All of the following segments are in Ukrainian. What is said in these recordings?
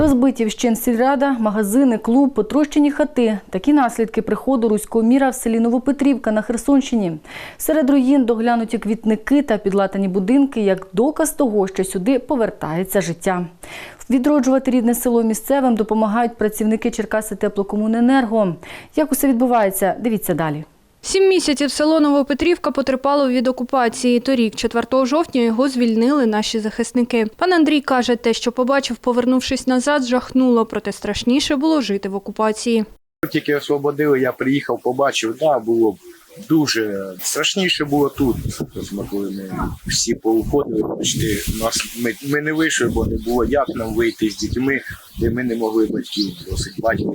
Розбиті вщен сільрада, магазини, клуб, потрощені хати. Такі наслідки приходу руського міра в селі Новопетрівка на Херсонщині. Серед руїн доглянуті квітники та підлатані будинки як доказ того, що сюди повертається життя. Відроджувати рідне село місцевим допомагають працівники Черкаси теплокомуненерго. Як усе відбувається, дивіться далі. Сім місяців село Новопетрівка потерпало від окупації. Торік, 4 жовтня, його звільнили наші захисники. Пан Андрій каже, те, що побачив, повернувшись назад, жахнуло, проте страшніше було жити в окупації. Тільки освободили, я приїхав, побачив, да, було дуже страшніше було тут. Коли ми всі поуходили, почти нас ми, ми не вийшли, бо не було як нам вийти з дітьми, де ми не могли батьків просити батьків.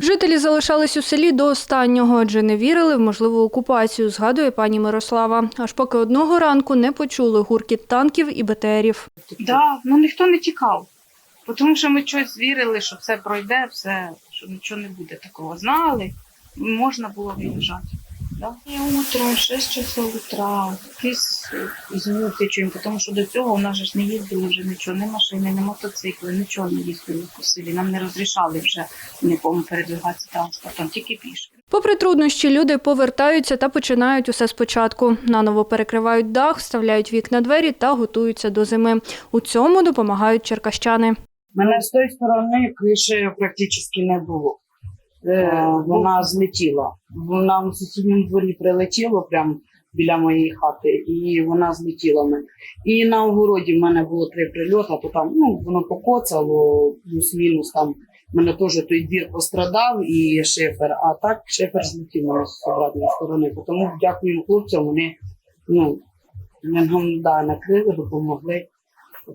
Жителі залишались у селі до останнього, адже не вірили в можливу окупацію, згадує пані Мирослава. Аж поки одного ранку не почули гуркіт танків і БТРів. Да, ну ніхто не тікав. Тому що ми щось вірили, що все пройде, все, що нічого не буде такого. Знали, можна було виїжджати. Да? І утром, 6 часов утра, якісь змути чуємо, тому що до цього у нас ж не їздили вже нічого, ні машини, ні мотоцикли, нічого не їздили по селі. Нам не розрішали вже нікому передвигатися транспортом, тільки пішки. Попри труднощі, люди повертаються та починають усе спочатку. Наново перекривають дах, вставляють вікна двері та готуються до зими. У цьому допомагають черкащани. Мене з тої сторони криші практично не було. Е, вона злетіла. Вона в сусідньому дворі прилетіло прямо біля моєї хати, і вона злетіла мене. І на огороді в мене було три прильоти, то там ну, воно покоцало, плюс-мінус там. Мене теж той двір пострадав і шифер, а так шифер злетів мене з обратної сторони. Тому дякуємо хлопцям, вони ну, нам да, накрили, допомогли.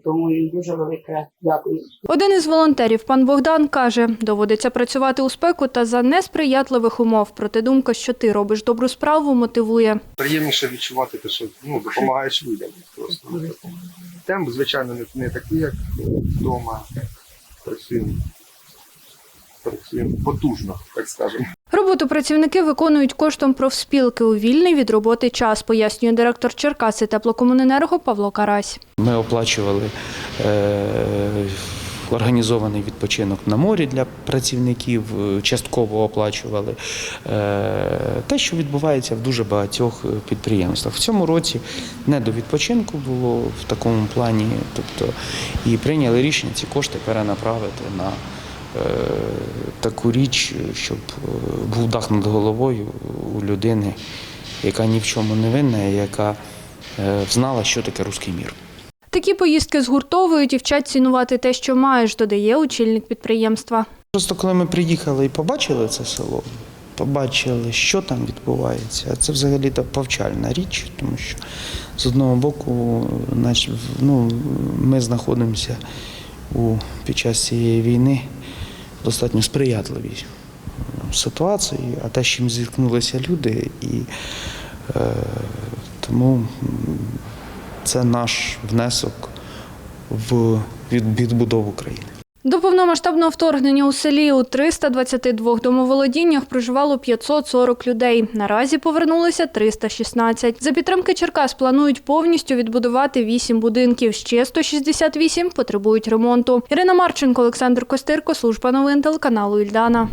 Тому їм дуже велике дякую. Один із волонтерів, пан Богдан, каже, доводиться працювати у спеку та за несприятливих умов. Проте думка, що ти робиш добру справу, мотивує. приємніше відчувати те, що ну, допомагаєш людям. Просто. Темп, звичайно, не, не такий, як вдома. Працюємо, працюємо потужно, так скажемо. Роботу працівники виконують коштом профспілки у вільний від роботи час, пояснює директор Черкаси теплокомуненерго Павло Карась. Ми оплачували е, організований відпочинок на морі для працівників, е, частково оплачували е, те, що відбувається в дуже багатьох підприємствах. В цьому році не до відпочинку було в такому плані, тобто і прийняли рішення ці кошти перенаправити на таку річ, щоб е, був дах над головою у людини, яка ні в чому не винна, яка е, знала, що таке руський мір. Такі поїздки згуртовують і вчать цінувати те, що маєш, додає очільник підприємства. Просто коли ми приїхали і побачили це село, побачили, що там відбувається, а це взагалі та повчальна річ, тому що з одного боку, наче, ну, ми знаходимося у, під час цієї війни достатньо сприятливій е, ситуації, а те, з чим зіткнулися люди, і е, тому це наш внесок в відбудову країни. До повномасштабного вторгнення у селі у 322 домоволодіннях проживало 540 людей. Наразі повернулося 316. За підтримки Черкас планують повністю відбудувати 8 будинків. Ще 168 потребують ремонту. Ірина Марченко, Олександр Костирко, служба новин телеканалу Ільдана.